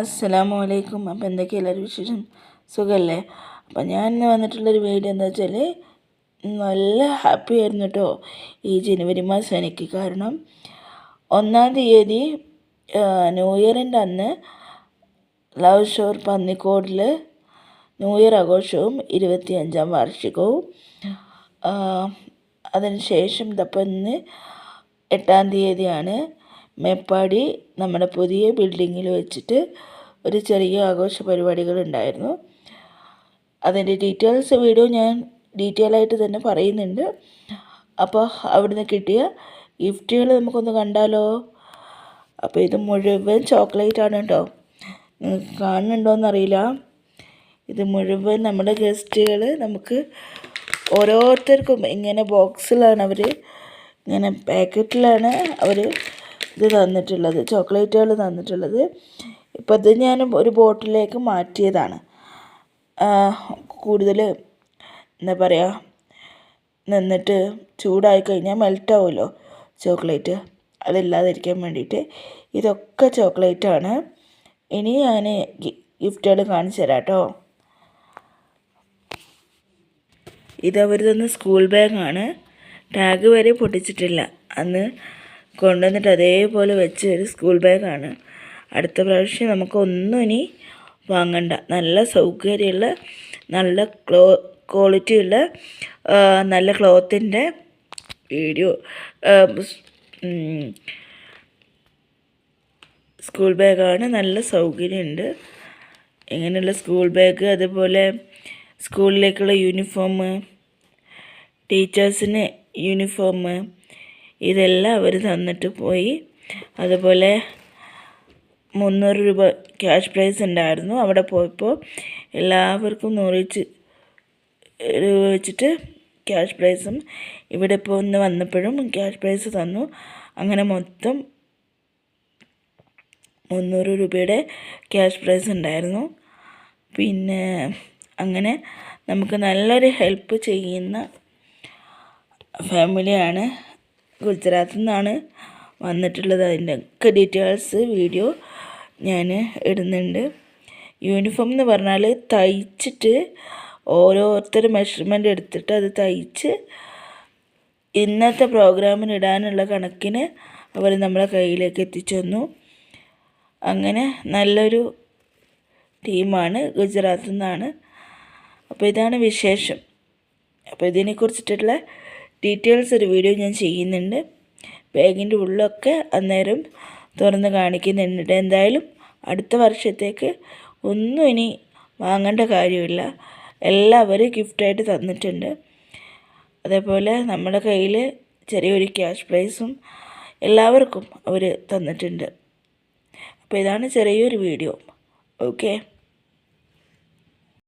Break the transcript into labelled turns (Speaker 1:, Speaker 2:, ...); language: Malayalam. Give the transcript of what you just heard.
Speaker 1: അസ്സലാമു അലൈക്കും അപ്പം എന്തൊക്കെ എല്ലാവരും വിശേഷം? സുഖമല്ലേ അപ്പം ഞാൻ ഇന്ന് വന്നിട്ടുള്ളൊരു വീഡിയോ എന്താ വെച്ചാൽ നല്ല ഹാപ്പി ആയിരുന്നു കേട്ടോ ഈ ജനുവരി മാസം എനിക്ക്. കാരണം ഒന്നാം തീയതി ന്യൂ ഇയറിന്റെ അന്ന് ലവ് ഷോർ പന്നിക്കോടിൽ ന്യൂ ഇയർ ആഘോഷവും ഇരുപത്തിയഞ്ചാം വാർഷികവും. അതിന് ശേഷം ഇതപ്പം ഇന്ന് എട്ടാം തീയതിയാണ് മേപ്പാടി നമ്മുടെ പുതിയ ബിൽഡിങ്ങിൽ വെച്ചിട്ട് ഒരു ചെറിയ ആഘോഷ പരിപാടികൾ ഉണ്ടായിരുന്നു. അതിന്റെ ഡീറ്റെയിൽസ് വീഡിയോ ഞാൻ ഡീറ്റെയിൽ ആയിട്ട് തന്നെ പറയുന്നുണ്ട്. അപ്പോൾ അവിടുന്ന് കിട്ടിയ ഗിഫ്റ്റുകൾ നമുക്കൊന്ന് കണ്ടാലോ? അപ്പോൾ ഇത് മുഴുവൻ ചോക്ലേറ്റ് ആണ് കേട്ടോ. നിങ്ങൾക്ക് കാണുന്നുണ്ടോയെന്നറിയില്ല ഇത് മുഴുവൻ നമ്മുടെ ഗസ്റ്റുകൾ നമുക്ക് ഓരോരുത്തർക്കും ഇങ്ങനെ ബോക്സിലാണ് അവർ ഇങ്ങനെ പാക്കറ്റിലാണ് അവർ ഇത് തന്നിട്ടുള്ളത് ചോക്ലേറ്റുകൾ തന്നിട്ടുള്ളത്. ഇപ്പോൾ ഇത് ഞാൻ ഒരു ബോട്ടിലേക്ക് മാറ്റിയതാണ്. കൂടുതൽ എന്താ പറയുക നിന്നിട്ട് ചൂടായി കഴിഞ്ഞാൽ മെൽറ്റാവുമല്ലോ ചോക്ലേറ്റ്. അതില്ലാതിരിക്കാൻ വേണ്ടിയിട്ട്. ഇതൊക്കെ ചോക്ലേറ്റാണ്. ഇനി ഞാൻ ഗിഫ്റ്റുകൾ കാണിച്ചു തരാം കേട്ടോ. ഇതവർ സ്കൂൾ ബാഗാണ്. ടാഗ് വരെ പൊട്ടിച്ചിട്ടില്ല. അന്ന് കൊണ്ടുവന്നിട്ട് അതേപോലെ വെച്ച ഒരു സ്കൂൾ ബാഗാണ് അടുത്ത പ്രാവശ്യം നമുക്കൊന്നും ഇനി വാങ്ങണ്ട. നല്ല സൗകര്യമുള്ള നല്ല ക്ലോ ക്വാളിറ്റിയുള്ള നല്ല ക്ലോത്തിന്റെ വീഡിയോ സ്കൂൾ ബാഗാണ് നല്ല സൗകര്യമുണ്ട്. ഇങ്ങനെയുള്ള സ്കൂൾ ബാഗ് അതുപോലെ സ്കൂളിലേക്കുള്ള യൂണിഫോം ടീച്ചേഴ്സിന് യൂണിഫോം ഇതെല്ലാം അവർ തന്നിട്ട് പോയി. അതുപോലെ മുന്നൂറ് രൂപ ക്യാഷ് പ്രൈസ് ഉണ്ടായിരുന്നു. അവിടെ പോയപ്പോൾ എല്ലാവർക്കും നൂറ് രൂപ വെച്ചിട്ട് ക്യാഷ് പ്രൈസും ഇവിടെ ഇപ്പോൾ ഒന്ന് വന്നപ്പോഴും ക്യാഷ് പ്രൈസ് തന്നു. അങ്ങനെ മൊത്തം മുന്നൂറ് രൂപയുടെ ക്യാഷ് പ്രൈസ് ഉണ്ടായിരുന്നു. പിന്നെ അങ്ങനെ നമുക്ക് നല്ലൊരു ഹെൽപ്പ് ചെയ്യുന്ന ഫാമിലിയാണ് ഗുജറാത്തിൽ നിന്നാണ് വന്നിട്ടുള്ളത്. അതിന്റെ ഒക്കെ ഡീറ്റെയിൽസ് വീഡിയോ ഞാൻ ഇടുന്നുണ്ട്. യൂണിഫോം എന്ന് പറഞ്ഞാൽ തയ്ച്ചിട്ട് ഓരോരുത്തർ മെഷർമെന്റ് എടുത്തിട്ട് അത് തയ്ച്ച് ഇന്നത്തെ പ്രോഗ്രാമിന് ഇടാനുള്ള കണക്കിന് അവർ നമ്മളെ കയ്യിലേക്ക് എത്തിച്ചു തന്നു. അങ്ങനെ നല്ലൊരു ടീമാണ് ഗുജറാത്തിൽ നിന്നാണ്. അപ്പോൾ ഇതാണ് വിശേഷം. അപ്പോൾ ഇതിനെക്കുറിച്ചിട്ടുള്ള ഡീറ്റെയിൽസ് ഒരു വീഡിയോ ഞാൻ ചെയ്യുന്നുണ്ട്. ബാഗിന്റെ ഉള്ളൊക്കെ അന്നേരം തുറന്ന് കാണിക്കുന്നുണ്ട് എന്തായാലും അടുത്ത വർഷത്തേക്ക് ഒന്നും ഇനി വാങ്ങേണ്ട കാര്യമില്ല. എല്ലാവരും ഗിഫ്റ്റായിട്ട് തന്നിട്ടുണ്ട്. അതേപോലെ നമ്മുടെ കയ്യിൽ ചെറിയൊരു ക്യാഷ് പ്രൈസും എല്ലാവർക്കും അവർ തന്നിട്ടുണ്ട്. അപ്പോൾ ഇതാണ് ചെറിയൊരു വീഡിയോ. ഓക്കെ.